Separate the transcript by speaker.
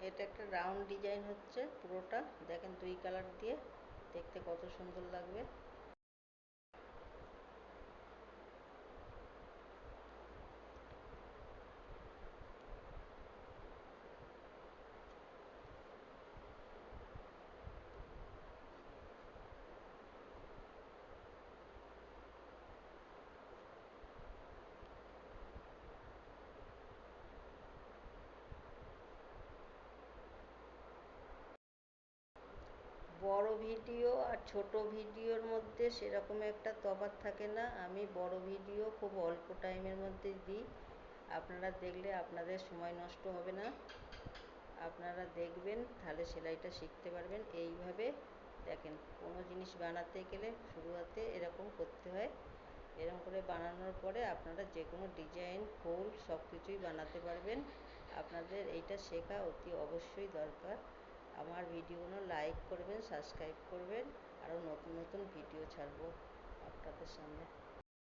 Speaker 1: এটা একটা round design হচ্ছে পুরোটা। দেখেন দুই কালার দিয়ে দেখতে কত সুন্দর লাগবে। বড় ভিডিও আর ছোট ভিডিওর মধ্যে সেরকম একটা তফাৎ থাকে না। আমি বড় ভিডিও খুব অল্প টাইমের মধ্যে দিই। আপনারা দেখলে আপনাদের সময় নষ্ট হবে না। আপনারা দেখবেন, তাহলে সেলাইটা শিখতে পারবেন। এইভাবে দেখেন, কোনো জিনিস বানাতে গেলে শুরুয়াতে এরকম করতে হয়। এরকম করে বানানোর পরে আপনারা যে কোনো ডিজাইন ফুল সব কিছুই বানাতে পারবেন। আপনাদের এইটা শেখা অতি অবশ্যই দরকার। আমার ভিডিওগুলো লাইক করবেন সাবস্ক্রাইব করবেন আরও নতুন নতুন ভিডিও ছাড়বো আপনাদের সামনে।